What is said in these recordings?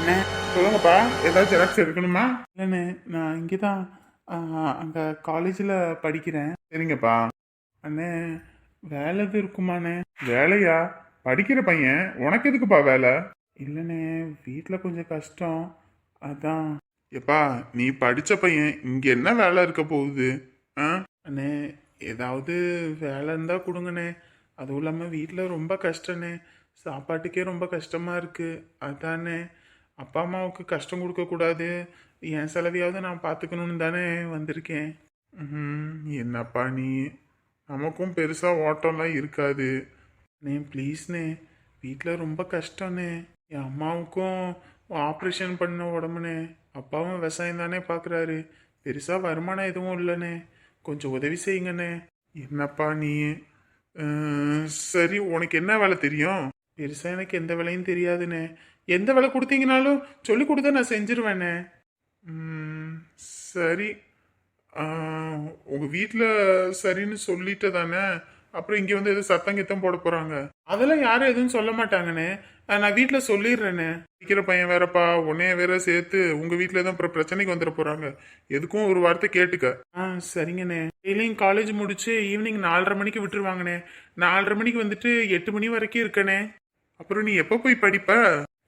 அண்ணே. சொல்லுங்கப்பா ஏதாவது ஜெராக்ஸ் எடுக்கணுமா? இல்லைண்ணே நான் இங்கே தான் அங்கே காலேஜில் படிக்கிறேன். சரிங்கப்பா. அண்ணே வேலை எதுவும் இருக்குமாண்ணே? வேலையா? படிக்கிற பையன் உனக்கு எதுக்குப்பா வேலை? இல்லைண்ணே வீட்டில் கொஞ்சம் கஷ்டம். அதான். எப்பா நீ படிச்ச பையன் இங்க என்ன வேலை இருக்க போகுது? ஆ? அண்ணே ஏதாவது வேலை இருந்தால் கொடுங்கண்ணே. அதுவும் இல்லாமல் வீட்டில் ரொம்ப கஷ்டண்ணே. சாப்பாட்டுக்கே ரொம்ப கஷ்டமாக இருக்குது அதானே அப்பா அம்மாவுக்கு கஷ்டம் கொடுக்கக்கூடாது என் செலவையாவது நான் பார்த்துக்கணுன்னு தானே வந்திருக்கேன். என்னப்பா நீ? நமக்கும் பெருசாக ஓட்டம்லாம் இருக்காது. நே ப்ளீஸ்ண்ணே. வீட்டில் ரொம்ப கஷ்டண்ணே என் அம்மாவுக்கும் ஆப்ரேஷன் பண்ண உடம்புனே அப்பாவும் விவசாயம் தானே பார்க்குறாரு பெருசாக வருமானம் எதுவும் இல்லைண்ணே. கொஞ்சம் உதவி செய்யுங்கண்ணே. என்னப்பா நீ? சரி உனக்கு என்ன வேலை தெரியும்? பெருசாக எனக்கு எந்த வேலையும் தெரியாதுண்ணே. எந்த வேலை கொடுத்தீங்கனாலும் சொல்லி கொடுத்தா நான் செஞ்சிருவேனே. சரி. உங்கள் வீட்டில் சரின்னு சொல்லிட்டு தானே அப்புறம் இங்கே வந்து எதுவும் சத்தம் கித்தம் போட போகிறாங்க அதெல்லாம் யாரும் எதுவும் சொல்ல மாட்டாங்கண்ணே. நான் வீட்டில் சொல்லிடுறேண்ணே. படிக்கிற பையன் வேறப்பா உன்னைய வேற சேர்த்து உங்கள் வீட்டில் தான் அப்புறம் பிரச்சனைக்கு வந்துட போகிறாங்க எதுக்கும் ஒரு வார்த்தை கேட்டுக்க. ஆ சரிங்கண்ணே. டெய்லியும் காலேஜ் முடிச்சு ஈவினிங் நாலரை மணிக்கு விட்டுருவாங்கண்ணே. நாலரை மணிக்கு வந்துட்டு எட்டு மணி வரைக்கும் இருக்கண்ணே. அப்புறம் நீ எப்போ போய் படிப்ப?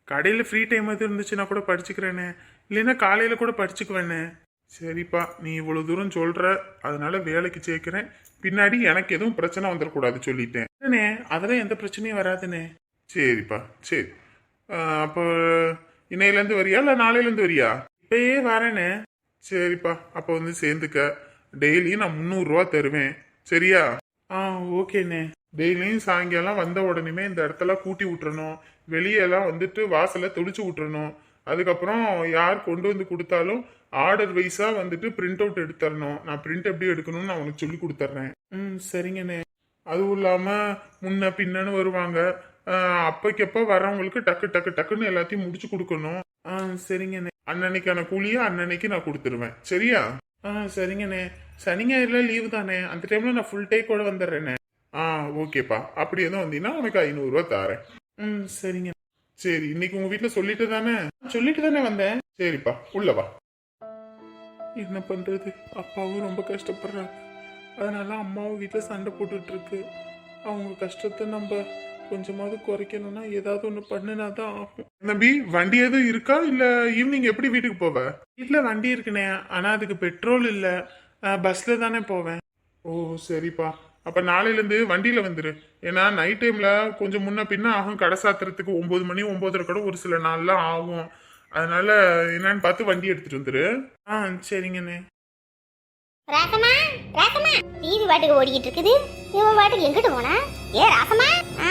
கடையில் ஃப்ரீ டைம் எதுவும் இருந்துச்சுன்னா கூட படிச்சுக்கிறேனே. இல்லைன்னா காலையில் கூட படிச்சுக்குவேண்ணே சரிப்பா நீ இவ்வளோ தூரம் சொல்கிற அதனால வேலைக்கு சேர்க்கிறேன். பின்னாடி எனக்கு எதுவும் பிரச்சனை வந்துடக்கூடாது சொல்லிட்டேன். இல்லைண்ணே அதெல்லாம் எந்த பிரச்சனையும் வராதுண்ணே சரிப்பா சரி. அப்போ இன்னையிலேருந்து வரியா இல்லை நாளையிலேருந்து வரியா? இப்பயே வரேண்ணே சரிப்பா அப்போ வந்து சேர்ந்துக்க. டெய்லியும் நான் முந்நூறுரூவா தருவேன். சரியா? ஆ ஓகேண்ணே. டெய்லியும் சாயங்காலம் வந்த உடனேமே இந்த இடத்துல கூட்டி விட்டுறணும். வெளியெல்லாம் வந்துட்டு வாசலை துடிச்சு விட்டுறணும் அதுக்கப்புறம் யார் கொண்டு வந்து கொடுத்தாலும் ஆர்டர் வைஸாக வந்துட்டு பிரிண்ட் அவுட் எடுத்துடணும் நான் பிரிண்ட் எப்படி எடுக்கணும்னு நான் உனக்கு சொல்லி கொடுத்துட்றேன் ம் சரிங்கண்ணே. அதுவும் இல்லாமல் முன்ன பின்னன்னு வருவாங்க. அப்பைக்கப்போ வரவங்களுக்கு டக்கு டக்கு டக்குன்னு எல்லாத்தையும் முடிச்சு கொடுக்கணும். ஆ சரிங்கண்ணே. அன்னன்னைக்கான கூலியை அன்னன்னைக்கு நான் கொடுத்துருவேன். சரியா? ஆ சரிங்கண்ணே. சனி ஞாயிறுல லீவு தானே. அந்த டைமில் நான் ஃபுல் டே கூட வந்துடுறேண்ணே. ஆ ஓகேப்பா அப்படி எதுவும் வந்தீங்கன்னா உனக்கு ஐநூறுரூவா தரேன். ம் சரிங்க. சரி இன்னைக்கு உங்கள் வீட்டில் சொல்லிட்டு தானே? சொல்லிட்டு தானே வந்தேன். சரிப்பா உள்ள வா. என்ன பண்றது? அப்பாவும் ரொம்ப கஷ்டப்படுறாங்க. அதனால அம்மாவும் வீட்டில் சண்டை போட்டுட்டு இருக்கு அவங்க கஷ்டத்தை நம்ம கொஞ்சமாவது குறைக்கணும்னா ஏதாவது ஒன்று பண்ணினா தான் ஆகும். தம்பி வண்டி எதுவும் இருக்கா? இல்லை ஈவினிங் எப்படி வீட்டுக்கு போவ? வீட்டில் வண்டி இருக்குண்ணே. ஆனால் அதுக்கு பெட்ரோல் இல்லை. பஸ்ஸில் தானே போவேன். ஓ சரிப்பா. அப்போ நாளையிலேருந்து வண்டியில் வந்துரு. ஏன்னா நைட் டைமில் கொஞ்சம் முன்ன பின்ன ஆகும். கடை சாத்துறதுக்கு ஒம்பது மணி ஒம்போதரை கூட ஒரு சில நாள்லாம் ஆகும். அதனால என்னன்னு பார்த்து வண்டி எடுத்துட்டு வந்துரு. ஆ சரிங்கண்ணே. ராசமா ராசமா டிவி பாட்டுக்கு ஓடிக்கிட்டு இருக்குது. இவன் பாட்டுக்கு எங்கிட்டு போனா? ஏ ராசமா ஆ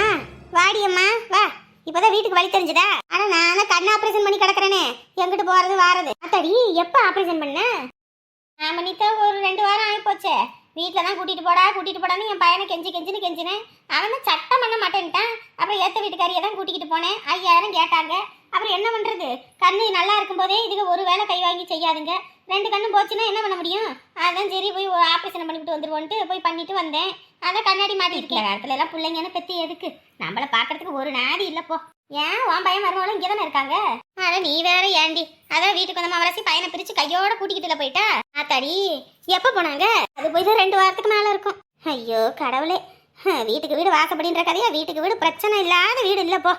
வாடியம்மா வா. இப்பதான் வீட்டுக்கு வழி தெரிஞ்சதா? ஆனா நானும் கண் ஆபரேஷன் பண்ணி கிடக்குறேனே. எங்கிட்டு போறது வாரது. அத்தாடி எப்ப ஆபரேஷன் பண்ண? நான் பண்ணித்தான் ஒரு ரெண்டு வாரம் ஆகி போச்சே. வீட்டில் தான் கூட்டிட்டு போடா கூட்டிட்டு போடான்னு என் பையனை கெஞ்சி கெஞ்சின்னு கெஞ்சினேன். அவன் சட்டம் பண்ண மாட்டேன்ட்டான். அப்புறம் ஏத்த வீட்டுக்காரியை தான் கூட்டிகிட்டு போனேன். ஐயாயிரம் கேட்டாங்க. அப்புறம் என்ன பண்ணுறது கண்ணு நல்லா இருக்கும்போதே இதுக்கு ஒரு வேளை கை வாங்கி செய்யாதுங்க. ரெண்டு கண்ணும் போச்சுன்னா என்ன பண்ண முடியும்? அதான் சரி போய் ஆப்ரேஷன் பண்ணிவிட்டு வந்துடுவோன்ட்டு போய் பண்ணிட்டு வந்தேன். அதான் கண்ணாடி மாட்டி இருக்கேன் இடத்துல எல்லாம் பிள்ளைங்கன்னு பற்றி எதுக்கு? நம்மள பார்க்கறதுக்கு ஒரு நாடி இல்லைப்போ ஏன்? உன் பையன் மருமகளும் இங்கே தானே இருக்காங்க? அட நீ வேற ஏண்டி? அதான் வீட்டுக்கு வந்த மவரசி பையனை பிரிச்சு கையோட கூட்டிக்கிட்டுல போயிட்டா? ஆத்தாடி எப்போ போனாங்க? அது போய் தான் ரெண்டு வாரத்துக்கு மேலே இருக்கும். ஐயோ கடவுளே. வீட்டுக்கு வீடு வாசப்படின்ற கதையா? வீட்டுக்கு வீடு பிரச்சனை இல்லாத வீடு இல்லை போ.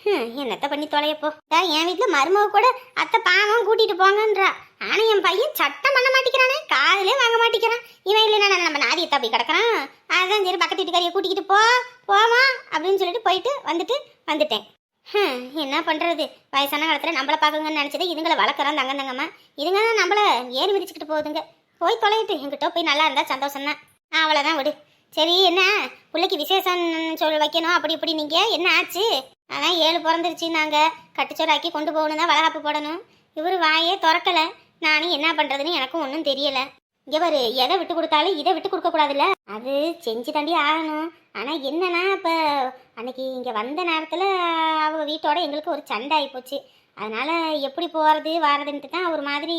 ஹம், என்னத்த பண்ணி தொலையப்போ தான் என் வீட்டில் மருமக கூட அத்தை பாவம் கூட்டிட்டு போங்கன்றா. ஆனால் என் பையன் சட்டம் பண்ண மாட்டேங்கிறானே காதுலே வாங்க மாட்டேங்கிறான் இவன் இல்லைன்னா நம்ம நாதியை தப்பி கிடக்கிறான்? அதான் சரி பக்கத்து வீட்டுக்காரியை கூட்டிக்கிட்டு போ போமா அப்படின்னு சொல்லிட்டு போயிட்டு வந்துட்டு வந்துட்டேன். என்ன பண்றது? வயசான காலத்துல நம்மள பார்க்குங்கன்னு நினைச்சது இதுங்களை வளர்க்குறான் தங்க தங்கம்மா. இதுங்க தான் நம்மள ஏறி மிதிச்சுக்கிட்டு போகுதுங்க. போய் தொலையிட்டு எங்கிட்ட போய் நல்லா இருந்தா சந்தோஷம் தான் அவ்வளோதான் விடு. சரி என்ன? பிள்ளைக்கு விசேஷம் சொல் வைக்கணும் அப்படி இப்படி நீங்க? என்ன ஆச்சு? அதான் ஏழு பிறந்துருச்சு நாங்க. கட்டுச்சோறாக்கி கொண்டு போகணும் தான் வளகாப்பு போடணும். இவர் வாயே திறக்கல. நானும் என்ன பண்றதுன்னு எனக்கும் ஒன்றும் தெரியல. இங்க பாரு எதை விட்டு கொடுத்தாலும் இதை விட்டு கொடுக்க கூடாதுல்ல? அது செஞ்சு தாண்டி ஆகணும். ஆனா என்னன்னா இப்ப அன்னைக்கு இங்கே வந்த நேரத்தில் அவங்க வீட்டோட எங்களுக்கு ஒரு சண்டை ஆகிப்போச்சு அதனால எப்படி போகிறது வாரதுன்ட்டு தான் ஒரு மாதிரி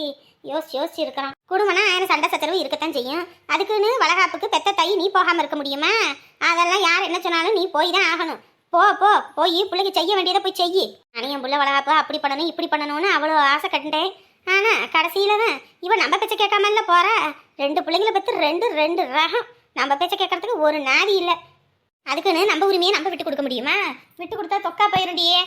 யோசிச்சு யோசிச்சு இருக்கிறோம். குடும்பம்னா ஆயிரம் சண்டை சச்சரவு இருக்கத்தான் செய்யும். அதுக்குன்னு வளகாப்புக்கு பெத்த தை நீ போகாமல் இருக்க முடியுமா? அதெல்லாம் யார் என்ன சொன்னாலும் நீ போய் தான் ஆகணும். போ போ போய் பிள்ளைக்கு செய்ய வேண்டியதை போய் செய்யி. நானும் என் பிள்ளை வளகாப்பா அப்படி பண்ணணும் இப்படி பண்ணணும்னு அவ்வளோ ஆசை கண்டேன். ஆனால் கடைசியில் தான் இவன் நம்ம பேச்சை கேட்காமல்ல போகிற ரெண்டு பிள்ளைங்கள பற்றி ரெண்டு ரெண்டு ரகம். நம்ம பேச்சை கேட்கறதுக்கு ஒரு நாதி இல்லை. அதுக்குன்னு நம்ம உரிமையை நம்ம விட்டு கொடுக்க முடியுமா? விட்டு கொடுத்தா தொக்கா போயிருண்டியே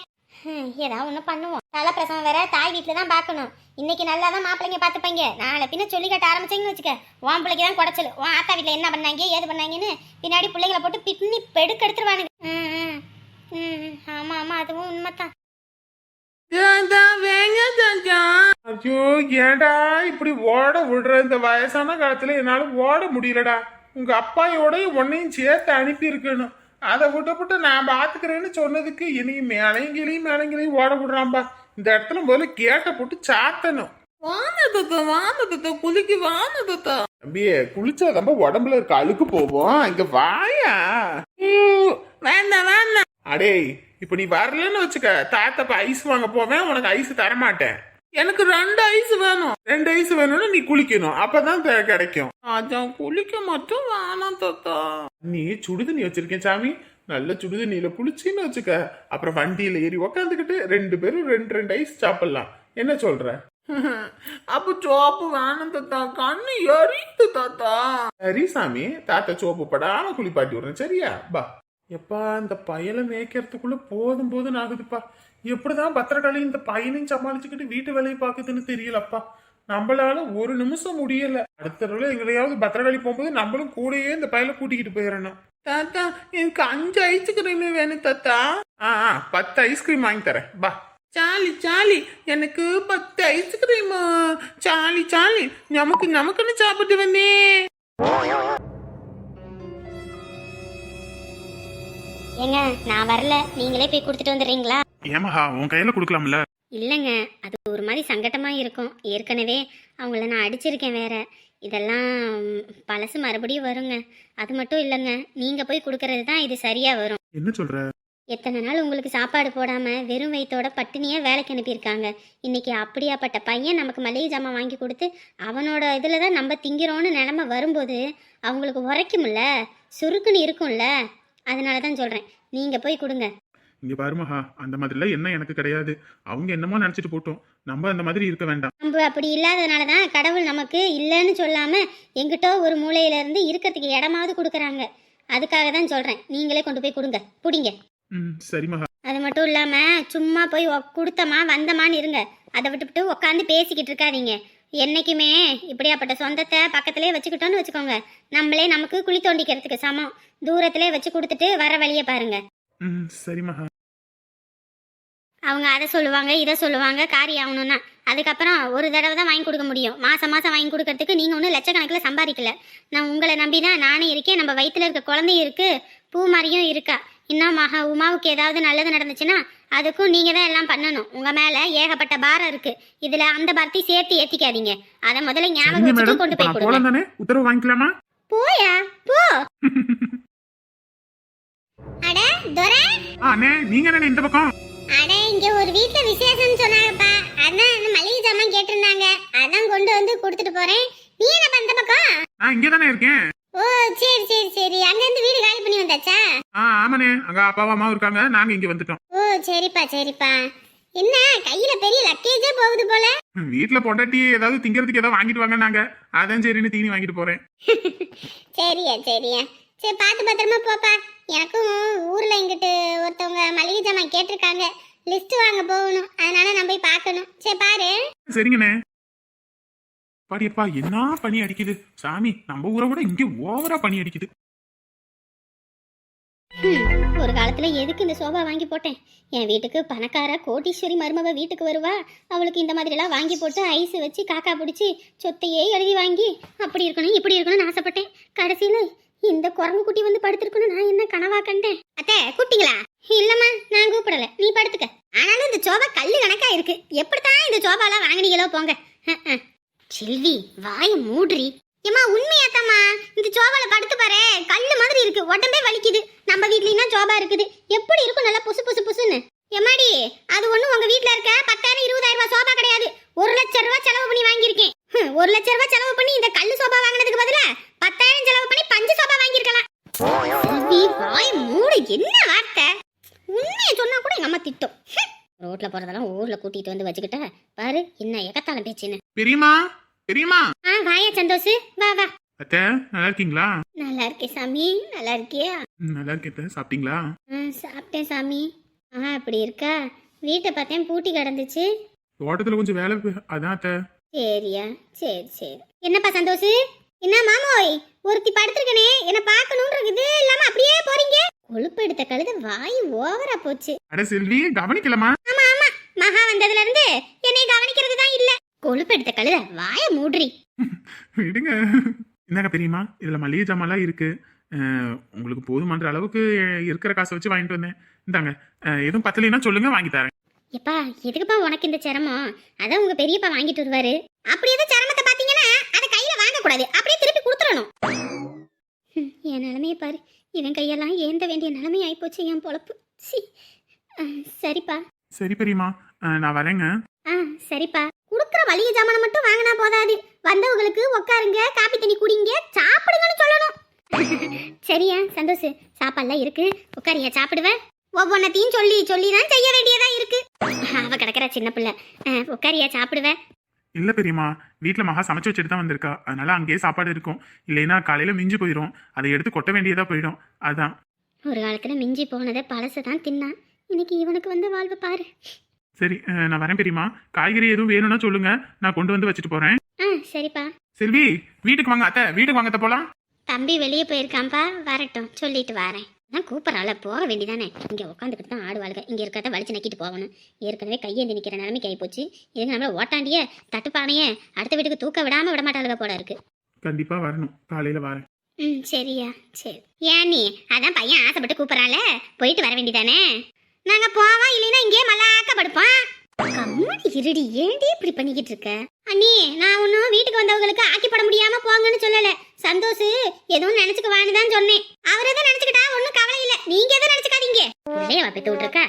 ஏதாவது ஒன்று பண்ணுவோம். தலை பிரசவம் வேற தாய் வீட்டில் தான் பார்க்கணும். இன்னைக்கு நல்லா தான் மாப்பிள்ளைங்க பார்த்துப்பாங்க. நாளை பின்ன சொல்லி கட்ட ஆரம்பிச்சிங்கன்னு வச்சுக்க. உன் பிள்ளைக்கு தான் குடைச்சல். உன் ஆத்தா வீட்டில் என்ன பண்ணாங்க ஏது பண்ணாங்கன்னு பின்னாடி பிள்ளைங்களை போட்டு பின்னி பெடுக்கு எடுத்துருவானுங்க. ம், ம். ம், ஆமா ஆமா அதுவும் உண்மைதான். ஐயோ ஏடா இப்படி ஓட விடுற இந்த வயசான காலத்துல என்னால ஓட முடியலடா. உங்க அப்பாயோட உன்னையும் சேர்த்து அனுப்பி இருக்கணும் அதை விட்டு நான் பாத்துக்கிறேன்னு சொன்னதுக்கு இனியும் மேலையும் கிளியும் மேலையும் கிளியும் ஓட விடுறான்பா. இந்த இடத்துல முதல்ல கேட்ட போட்டு சாத்தணும். வானதத்தா வானதத்தா குளிக்கு வானதத்தா தம்பியே குளிச்சாதம்ப உடம்புல இருக்க அழுக்கு போவோம் இங்க வாயா. வேண்டாம் வேண்டாம். அடே இப்ப நீ வரலன்னு வச்சுக்க. தாத்தப்ப ஐஸ் வாங்க போவேன். உனக்கு ஐஸ் தர மாட்டேன் எனக்கு ரெண்டு ஐஸ் வேணும். ரெண்டு ஐஸ் வேணும்னா நீ குளிக்கணும். அப்பதான் கிடைக்கும். அதான் குளிக்க மட்டும் வேணாம் தாத்தா. நீ சுடுதண்ணி வச்சிருக்கேன் சாமி. நல்ல சுடுதண்ணியில குளிச்சின்னு வச்சுக்க. அப்புறம் வண்டியில ஏறி உக்காந்துக்கிட்டு ரெண்டு பேரும் ரெண்டு ரெண்டு ஐஸ் சாப்பிடலாம். என்ன சொல்ற? அப்ப சோப்பு வேணும் தாத்தா. கண்ணு எரியுது தாத்தா. சரி சாமி. தாத்தா சோப்பு படாம குளிப்பாட்டி விடுறேன். சரியா? பா. எப்பா இந்த பயலை மேய்க்கிறதுக்குள்ள போதும் போதும் ஆகுதுப்பா. எப்படிதான் பத்திரகாளி இந்த பையனையும் சமாளிச்சுக்கிட்டு வீட்டு வேலையை பாக்குதுன்னு தெரியலப்பா. நம்மளால ஒரு நிமிஷம் முடியல. அடுத்த தடவை எங்களையாவது பத்திரகாளி போகும்போது நம்மளும் கூடயே இந்த பயலை கூட்டிக்கிட்டு போயிடணும். தாத்தா எனக்கு அஞ்சு ஐஸ் கிரீம் வேணும் தாத்தா. ஆ ஆ, பத்து ஐஸ்கிரீம் வாங்கி தரேன். பா. சாலி சாலி எனக்கு பத்து ஐஸ்கிரீம் சாலி சாலி நமக்கு நமக்குன்னு சாப்பிட்டு வந்தே. ஏங்க நான் வரல. நீங்களே போய் கொடுத்துட்டு வந்துடுறீங்களா? ஏமாஹா உன் கையில கொடுக்கலாம்ல? இல்லைங்க அது ஒரு மாதிரி சங்கட்டமா இருக்கும். ஏற்கனவே அவங்கள நான் அடிச்சிருக்கேன் வேற. இதெல்லாம் பழசு மறுபடியும் வருங்க. அது மட்டும் இல்லைங்க நீங்க போய் கொடுக்கறது தான் இது சரியா வரும். என்ன சொல்ற? எத்தனை நாள் உங்களுக்கு சாப்பாடு போடாம வெறும் வயித்தோட பட்டினியா வேலைக்கு அனுப்பியிருக்காங்க. இன்னைக்கு அப்படியாப்பட்ட பையன் நமக்கு மளிகை ஜாமான் வாங்கி கொடுத்து அவனோட இதில் தான் நம்ம திங்கிறோன்னு நிலமை வரும்போது அவங்களுக்கு உரைக்கும்ல? சுருக்குன்னு இருக்கும்ல? அதனால தான் சொல்கிறேன் நீங்கள் போய் கொடுங்க. இங்க பாருமஹா அந்த மாதிரிலாம் என்ன எனக்கு கிடையாது. அவங்க என்னமோ நினைச்சிட்டு போட்டோம். நம்ம அந்த மாதிரி இருக்க வேண்டாம். நம்ம அப்படி இல்லாதனால தான் கடவுள் நமக்கு இல்லைன்னு சொல்லாமல் எங்கிட்டோ ஒரு மூலையில இருந்து இருக்கிறதுக்கு இடமாவது கொடுக்குறாங்க. அதுக்காக தான் சொல்கிறேன் நீங்களே கொண்டு போய் கொடுங்க. பிடிங்க. ம் சரிமஹா. அது மட்டும் இல்லாமல் சும்மா போய் கொடுத்தமா வந்தமான்னு இருங்க. அதை விட்டுவிட்டு உட்காந்து பேசிக்கிட்டு இருக்காதீங்க. என்னைக்குமே இப்படியாப்பட்ட சொந்தத்தை பக்கத்திலே வச்சுக்கிட்டோன்னு வச்சுக்கோங்க. நம்மளே நமக்கு குழி தோண்டிக்கிறதுக்கு சமம். தூரத்திலே வச்சு கொடுத்துட்டு வர வழியை பாருங்க. ம் சரிமஹா அவங்க அதை சொல்லுவாங்க இதை சொல்லுவாங்க காரியம் ஆகணும்னா. அதுக்கப்புறம் ஒரு தடவை தான் வாங்கி கொடுக்க முடியும். மாசம் மாசம் வாங்கி கொடுக்கறதுக்கு நீங்க ஒன்றும் லட்சக்கணக்கில் சம்பாதிக்கல. நான் உங்களை நம்பி தான் நானே இருக்கேன். நம்ம வயித்துல இருக்க குழந்தையும் இருக்கு பூ மாதிரியும் இருக்கா. இன்னும் மகா உமாவுக்கு ஏதாவது நல்லது நடந்துச்சுன்னா அதுக்கும் நீங்க தான் எல்லாம் பண்ணணும். உங்க மேல ஏகப்பட்ட பாரம் இருக்கு. இதுல அந்த பாரத்தை சேர்த்து ஏத்திக்காதீங்க. அதை முதல்ல ஞாபகம் வச்சுட்டு கொண்டு போய் கொடுங்க. உத்தரவு வாங்கிக்கலாமா? போயா? போ. அட துரை. ஆ அண்ணே நீங்க என்ன இந்த பக்கம். அட இங்க ஒரு வீட்ல விசேஷம் சொன்னாங்கப்பா. அதான் இந்த மளிகை ஜாமான் கேட்டிருந்தாங்க. அதான் கொண்டு வந்து கொடுத்துட்டு போறேன். நீ என்ன பண்ண பக்கம்? நான் இங்கே தானே இருக்கேன். ஓ சரி சரி சரி. அங்க இருந்து வீடு காலி பண்ணி வந்தாச்சா? ஆ ஆமாண்ணே. அங்க அப்பாவும் அம்மாவும் இருக்காங்க. நாங்க இங்க வந்துட்டோம். ஓ சரிப்பா சரிப்பா. என்ன கையில பெரிய லக்கேஜே போகுது போல. வீட்ல பொண்டாட்டி ஏதாவது திங்கிறதுக்கு ஏதாவது வாங்கிட்டு வாங்க நாங்க. அதான் சரின்னு தீனி வாங்கிட்டு போறேன். சரியா சரியா. சரி பார்த்து பத்திரமா போப்பா. எனக்கும் ஊர்ல இங்கிட்டு ஒருத்தவங்க மளிகை ஜாமான் கேட்டிருக்காங்க. லிஸ்ட் வாங்க போகணும். அதனால நான் போய் பார்க்கணும். சரி பாரு. சரிங்கண்ணே. பாடியப்பா என்ன பனி அடிக்குது? சாமி நம்ம ஊரை விட இங்க ஓவரா பனி அடிக்குது. ஒரு காலத்துல எதுக்கு இந்த சோபா வாங்கி போட்டேன்? என் வீட்டுக்கு பணக்கார கோட்டீஸ்வரி மருமக வீட்டுக்கு வருவா. அவளுக்கு இந்த மாதிரிலாம் வாங்கி போட்டு ஐஸ் வச்சு காக்கா பிடிச்சி சொத்தையே எழுதி வாங்கி அப்படி இருக்கணும் இப்படி இருக்கணும்னு ஆசைப்பட்டேன். கடைசியில இந்த குரங்கு குட்டி வந்து படுத்திருக்குன்னு நான் என்ன கனவா கண்டேன்? அத்தை குட்டிங்களா இல்லம்மா நான் கூப்பிடல. நீ படுத்துக்க. ஆனாலும் இந்த சோபா கல்லு கணக்கா இருக்கு. எப்படித்தான் இந்த சோபாலாம் வாங்கினீங்களோ போங்க. செல்வி வாய மூடுறி. ஏமா உண்மையாத்தாம்மா. இந்த சோபால படுத்து பாரு கல்லு மாதிரி இருக்கு. உடம்பே வலிக்குது. நம்ம வீட்லயும் சோபா இருக்குது. எப்படி இருக்கும்? நல்லா புசு புசு புசுன்னு. எம்மாடி அது ஒண்ணும் உங்க வீட்டுல இருக்க பத்தாயிரம் இருபதாயிரம் ரூபாய் சோபா கிடையாது. ஒரு லட்சம் ரூபாய் செலவு பண்ணி வாங்கியிருக்கேன். ஒரு லட்சம் ரூபாய் செலவு பண்ணி இந்த கல்லு ரோட்ல போறதெல்லாம் ஊர்ல கூட்டிட்டு வந்து வச்சுக்கிட்ட பாரு என்ன எகத்தால பேச்சுன்னு. பெரியம்மா பெரியம்மா. ஆ வாயா சந்தோஷ். வா வா. அத்தை நல்லா இருக்கீங்களா? நல்லா இருக்கே சாமி. நல்லா இருக்கியா? நல்லா இருக்கேன். சாப்பிட்டீங்களா? சாப்பிட்டேன் சாமி. ஆ அப்படி இருக்கா? வீட்டை பார்த்தேன் பூட்டி கிடந்துச்சு. தோட்டத்துல கொஞ்சம் வேலை. அதான் அத்தை. சரியா? சரி சரி. என்னப்பா சந்தோஷ்? என்ன மாமோய்? ஒருத்தி படுத்திருக்கனே. என்ன பார்க்கணும்னு இருக்குது இல்லாம அப்படியே போறீங்க. கொழுப்பு எடுத்த கழுத வாய் ஓவரா போச்சு. அட செல்வி கவனிக்கலமா மகா வந்ததுல இருந்து என்னை கவனிக்கிறது தான் இல்ல. கொழுப்பு எடுத்த கழுத வாய மூடுறி. விடுங்க. என்னங்க பெரியம்மா இதுல மளிகை ஜாமான்லாம் இருக்கு. உங்களுக்கு போதுமான்ற அளவுக்கு இருக்கிற காசை வச்சு வாங்கிட்டு வந்தேன். இந்தாங்க. எதுவும் பத்தலைன்னா சொல்லுங்க வாங்கி தரேன். எப்பா எதுக்குப்பா உனக்கு இந்த சிரமம்? அதான் உங்க பெரியப்பா வாங்கிட்டு வருவாரு. அப்படி எதுவும் சிரமத்தை பாத்தீங்கன்னா அதை கையில வாங்க கூடாது அப்படியே திருப்பி கொடுத்துடணும். என் நிலைமைய பாரு. இவன் கையெல்லாம் ஏந்த வேண்டிய நிலைமை ஆயிப்போச்சு என் பொழப்பு. சரிப்பா. சரி பெரியம்மா. அஹ், நான் வரேங்க. ஆ சரிப்பா. குடுக்குற மளிகை ஜாமானை மட்டும் வாங்கினா போதாது. வந்தவங்களுக்கு உட்காருங்க காப்பி தண்ணி குடிங்க சாப்பிடுங்கன்னு சொல்லணும். சரியா சந்தோஷ் சாப்பாடுலாம் இருக்கு. உட்காரியா சாப்பிடுவேன் ஒவ்வொன்றத்தையும் சொல்லி சொல்லி தான் செய்ய வேண்டியதா இருக்கு. அவ கிடக்குற சின்ன பிள்ளை. ஆ, உட்காரியா சாப்பிடுவேன் இல்ல பெரியம்மா வீட்ல மகா சமைச்சு வச்சுட்டு தான் வந்திருக்கா. அதனால அங்கேயே சாப்பாடு இருக்கும். இல்லைன்னா காலையில மிஞ்சி போயிடும் அதை எடுத்து கொட்ட வேண்டியதா போயிடும். அதான். ஒரு காலத்துல மிஞ்சி போனதை பழசு தான் தின்னான். இன்னைக்கு இவனுக்கு வந்து வாழ்வு பாரு. சரி நான் வரேன் பெரியம்மா. காய்கறி எதுவும் வேணும்னா சொல்லுங்க. நான் கொண்டு வந்து வச்சுட்டு போறேன். சரிப்பா. செல்வி வீட்டுக்கு வாங்க அத்தை. வீட்டுக்கு வாங்க அத்தை போலாம். தம்பி வெளியே போயிருக்கான்ப்பா. வரட்டும். சொல்லிட்டு வரேன். நான் கூப்பிட்றால போக வேண்டியதானே. இங்கே உட்காந்துக்கிட்டு தான் ஆடுவாளுங்க இங்கே இருக்கிறத வலிச்சு நக்கிட்டு போகணும். ஏற்கனவே கையேந்தி நிற்கிற நிலைமைக்கு ஆகிப்போச்சு இதுங்க நம்மள ஓட்டாண்டியே தட்டுப்பானையே அடுத்த வீட்டுக்கு தூக்க விடாம விட மாட்டாளுக போல இருக்கு. கண்டிப்பா வரணும். காலையில வரேன். ம் சரியா. சரி. ஏன் நீ? அதான் பையன் ஆசைப்பட்டு கூப்பிட்றால போயிட்டு வர வேண்டியதானே? நாங்க போவோம் இல்லைன்னா இங்கே மல்லாக்க படுப்போம். கம்மடி இருடி ஏண்டி இப்படி பண்ணிக்கிட்டு இருக்க? அண்ணி நான் ஒன்றும் வீட்டுக்கு வந்தவங்களுக்கு ஆக்கி பட முடியாம போங்கன்னு சொல்லல. சந்தோஷ் எதுவும் நினைச்சுக்குவான்னு தான் சொன்னேன். அவர் எதை நினைச்சுக்கிட்டா ஒன்றும் கவலை இல்லை. நீங்க எதை நினைச்சுக்காதீங்க. பிள்ளைய பெத்து விட்டுருக்க?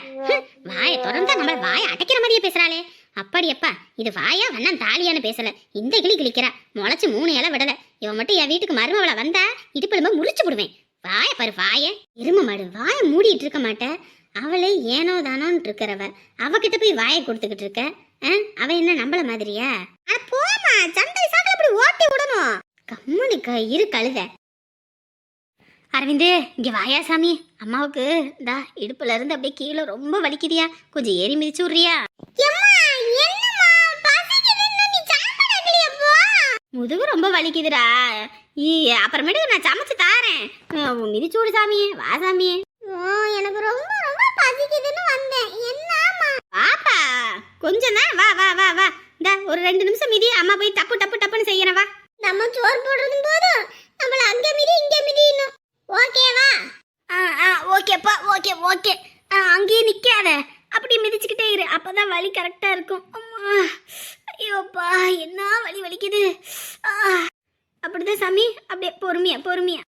வாயை திறந்தா நம்ம வாயை அடைக்கிற மாதிரியே பேசுறாளே. அப்படியப்பா இது வாயா வண்ணம் தாலியான்னு பேசல. இந்த கிளி கிளிக்கிறா. முளைச்சு மூணு இலை விடல. இவன் மட்டும் என் வீட்டுக்கு மருமவளை வந்தா இடுப்புலமா முறிச்சு விடுவேன் வாய பாரு வாய. எரும மாடு வாயை மூடிட்டு இருக்க மாட்டேன் அவளே ஏனோ தானோன்னு இருக்கிறவ. அவகிட்ட போய் வாயை கொடுத்துக்கிட்டு இருக்க? அவ என்ன நம்மள மாதிரியா? போமா சண்டை சாக்கில் அப்படி ஓட்டி விடணும். கம்முனுக்க இரு கழுத. அரவிந்து இங்க வாயா சாமி. அம்மாவுக்கு தா இடுப்புல இருந்து அப்படியே கீழே ரொம்ப வலிக்குதியா. கொஞ்சம் ஏறி மிதிச்சு விடுறியா? முதுகு ரொம்ப வலிக்குதுடா. ஈ அப்புறமேட்டுக்கு நான் சமைச்சு தாரேன். மிதிச்சு விடு சாமி. வா சாமி. ஓ எனக்கு ரொம்ப ரொம்ப பசிக்குதுன்னு வந்தேன். என்னமா வாப்பா கொஞ்சம் தான். வா வா வா வா. இந்த ஒரு ரெண்டு நிமிஷம் மிதி. அம்மா போய் டப்பு டப்பு டப்புன்னு செய்யறேன் வா. நம்ம சோறு போடுறதும் போதும். நம்மள அங்க மிதி இங்க மிதினும் ஓகேவா ஆ ஆ ஓகேப்பா ஓகே ஓகே. ஆ அங்கேயே நிக்காத. அப்படியே மிதிச்சுக்கிட்டே இரு. அப்பதான் வலி கரெக்டா இருக்கும். அம்மா. ஐயோப்பா என்ன வலி வலிக்குது? அப்படிதான் சாமி. அப்படியே பொறுமையா பொறுமையா.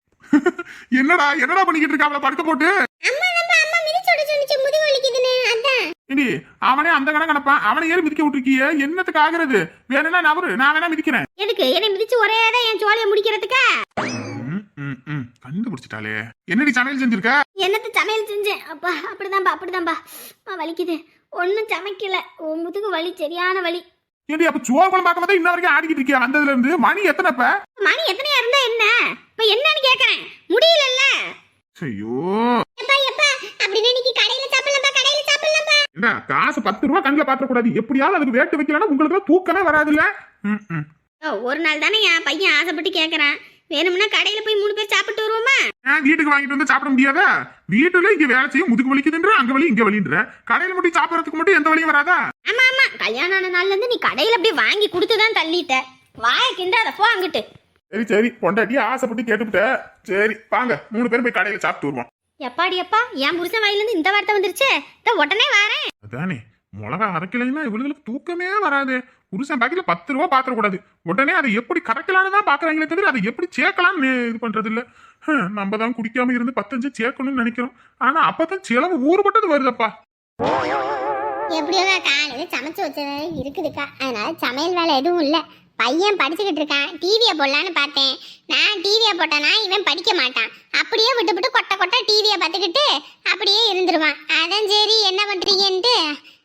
என்னடா என்னடா பண்ணிக்கிட்டு இருக்க அவளை படுக்க போட்டு. அவனே அந்த கணக்கு கணப்பான். அவனை ஏறி மிதிக்க விட்டுருக்கிய. என்னத்துக்கு ஆகுறது? வேணும்னா நவரு நான் வேணா மிதிக்கிறேன். எதுக்கு? என்னை மிதிச்சு ஒரே தான் என் சோழியை முடிக்கிறதுக்கா. கண்டுபிடிச்சிட்டாளே. என்னடி சமையல் செஞ்சிருக்க? என்னத்த சமையல் செஞ்சேன்? அப்பா அப்படிதான்பா அப்படிதான்பா. வலிக்குது. ஒன்றும் சமைக்கல. உன் முதுகு வலி சரியான வலி. ஏடி அப்ப சோறு குழம்பு பார்க்க இன்ன வரைக்கும் ஆடிக்கிட்டு இருக்கியா? வந்ததுல இருந்து மணி எத்தனைப்ப? மணி எத்தனையா இருந்தா என்ன? இப்ப என்னன்னு கேக்குறேன். முடியலல்ல. ஐயோ. எப்பா எப்பா அப்படின்னு இன்னைக்கு கடையில சாப்பிடலாம்ப்பா கடையில சாப்பிடலாம்ப்பா. என்ன காசு பத்து ரூபா கண்ணில் பாத்திர கூடாது எப்படியாவது அதுக்கு வேட்டு வைக்கலன்னா உங்களுக்கு தூக்கமே வராதுல்ல? ஒரு நாள் தானே என் பையன் ஆசைப்பட்டு கேக்குறான். வேணும்னா கடையில போய் மூணு பேர் சாப்பிட்டு வருவோமா? ஏன் வீட்டுக்கு வாங்கிட்டு வந்து சாப்பிட முடியாதா? வீட்டுல இங்க வேலை செய்யும் முதுகு வலிக்குதுன்ற அங்க வலி இங்க வலின்ற. கடையில மட்டும் சாப்பிடறதுக்கு மட்டும் எந்த வழியும் வராதா? ஆமா ஆமா. கல்யாணம் ஆன நாள்ல இருந்து நீ கடையில அப்படியே வாங்கி கொடுத்து தான் தள்ளிட்ட. வாய கிண்டாத போ அங்கிட்டு. சரி சரி. பொண்டாட்டி ஆசைப்பட்டு கேட்டுவிட்ட. சரி வாங்க. மூணு பேரும் போய் கடையில சாப்பிட்டு வருவோம். எப்பாடி அப்பா? என் புருஷன் வாயில இருந்து இந்த வார்த்தை வந்துருச்சு. உடனே வரேன். அதானே. மிளகா அரைக்கலைன்னா இவளுகளுக்கு தூக்கமே வராது. புருஷன் பாக்கெட்ல பத்து ரூபா பாத்திர உடனே அதை எப்படி கரைக்கலான்னு தான் பாக்குறாங்களே தவிர அதை எப்படி சேர்க்கலாம்னு இது பண்றது இல்ல ஹம், நம்ம தான் குடிக்காம இருந்து பத்தஞ்சு சேர்க்கணும்னு நினைக்கிறோம். ஆனா அப்பதான் செலவு ஊறுபட்டது வருதப்பா. எப்படியோக்கா காலையில சமைச்சு வச்சது இருக்குதுக்கா. அதனால சமையல் வேலை எதுவும் இல்லை. பையன் படிச்சுக்கிட்டு இருக்கான். டிவியை போடலான்னு பார்த்தேன். நான் டிவியை போட்டேன்னா இவன் படிக்க மாட்டான். அப்படியே விட்டு விட்டு கொட்டை கொட்டை டிவியை பார்த்துக்கிட்டு அப்படியே இருந்துருவான். அதான் சரி என்ன பண்றீங்கன்ட்டு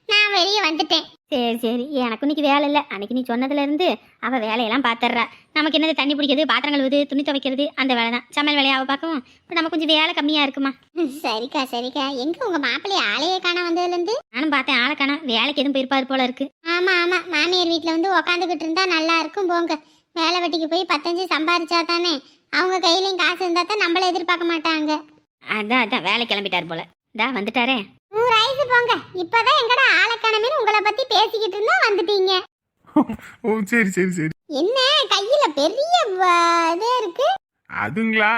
நான் வெளியே வந்துட்டேன். சரி சரி. எனக்கு இன்னைக்கு வேலை இல்லை. அன்னைக்கு நீ சொன்னதுல இருந்து அவ வேலையெல்லாம் பாத்துறா. நமக்கு என்னது தண்ணி பிடிக்கிறது பாத்திரம் கழுவுது துணி துவைக்கிறது அந்த வேலை தான் சமையல் வேலையை பார்க்கவும் இப்போ நம்ம கொஞ்சம் வேலை கம்மியா இருக்குமா? சரிக்கா சரிக்கா. எங்க உங்க மாப்பிள்ளை ஆளையே காண வந்ததுல இருந்து நானும் பார்த்தேன் ஆளை காண. வேலைக்கு எதுவும் போயிருப்பாரு போல இருக்கு. ஆமா ஆமா. மாமியார் வீட்ல வந்து உக்காந்துக்கிட்டு இருந்தா நல்லா இருக்கும் போங்க. வேலை வெட்டிக்கு போய் பத்தஞ்சு சம்பாரிச்சா தானே. அவங்க கையிலயும் காசு இருந்தா தான் நம்மள எதிர்பார்க்க மாட்டாங்க. அதான் அதான். வேலை கிளம்பிட்டார் போல. தா வந்துட்டாரே. நூறு ஐசு போங்க. இப்பதான் எங்கட ஆளக்கணமே உங்களை பத்தி பேசிக்கிட்டு இருந்தா வந்துட்டீங்க. ஓ சரி சரி சரி. என்ன கையில பெரிய இதே இருக்கு? அதுங்களா?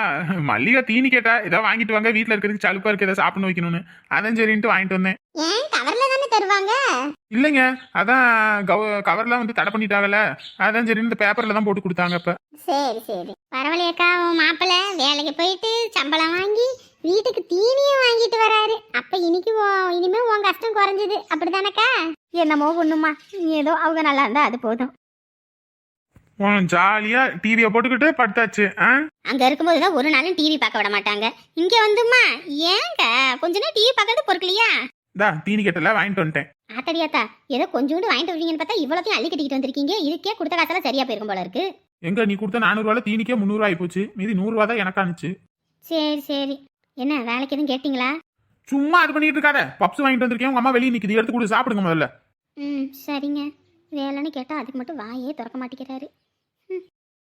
மல்லிகா தீனி கேட்டா ஏதோ வாங்கிட்டு வாங்க வீட்டில் இருக்கிறதுக்கு சலுப்பா இருக்கு ஏதாவது சாப்பிடணும் வைக்கணும்னு. அதான் சரின்ட்டு வாங்கிட்டு வந்தேன். ஏன் கவர்ல தானே தருவாங்க? இல்லைங்க அதான் கவ கவர்லாம் வந்து தடை பண்ணிட்டாங்கல்ல. அதான் சரி இந்த பேப்பர்ல தான் போட்டு கொடுத்தாங்க இப்ப சரி சரி. பரவாயில்லையக்கா மாப்பிள்ளை வேலைக்கு போயிட்டு சம்பளம் வாங்கி வீட்டுக்கு தீனியும் வாங்கிட்டு வராரு. அப்ப இன்னைக்கு இனிமே உன் கஷ்டம் குறைஞ்சது. அப்படிதானக்கா என்னமோ ஒண்ணுமா. ஏதோ அவங்க நல்லா இருந்தா அது போதும். ஜாலியா டிவியை போட்டுக்கிட்டு படுத்தாச்சு அங்க இருக்கும்போது தான் ஒரு நாளும் டிவி பார்க்க விட மாட்டாங்க. இங்க வந்துமா ஏங்க? கொஞ்ச நேரம் டிவி பார்க்கறது பொறுக்கலையா? தா தீனி கேட்டல வாங்கிட்டு வந்துட்டேன். ஆத்தடியாத்தா ஏதோ கொஞ்சோண்டு வாங்கிட்டு வருவீங்கன்னு பார்த்தா இவ்வளோத்தையும் அள்ளி கட்டிக்கிட்டு வந்திருக்கீங்க. இதுக்கே கொடுத்த காசெல்லாம் சரியா போயிருக்கும் போல இருக்கு. எங்க நீ கொடுத்த நானூறுவால தீனிக்கே முந்நூறுவா ஆயிப்போச்சு மீதி நூறுரூவா தான் எனக்கு அனுச்சு சரி சரி. என்ன வேலைக்கு எதுவும் கேட்டிங்களா? சும்மா அது பண்ணிட்டு இருக்காத. பப்ஸ் வாங்கிட்டு வந்திருக்கேன். உங்க அம்மா வெளியே நிக்குது. எடுத்து கொடு. சாப்பிடுங்க முதல்ல. ம் சரிங்க. வேலைன்னு கேட்டால் அதுக்கு மட்டும் வாயே திறக்க மாட்டேங்கிறாரு.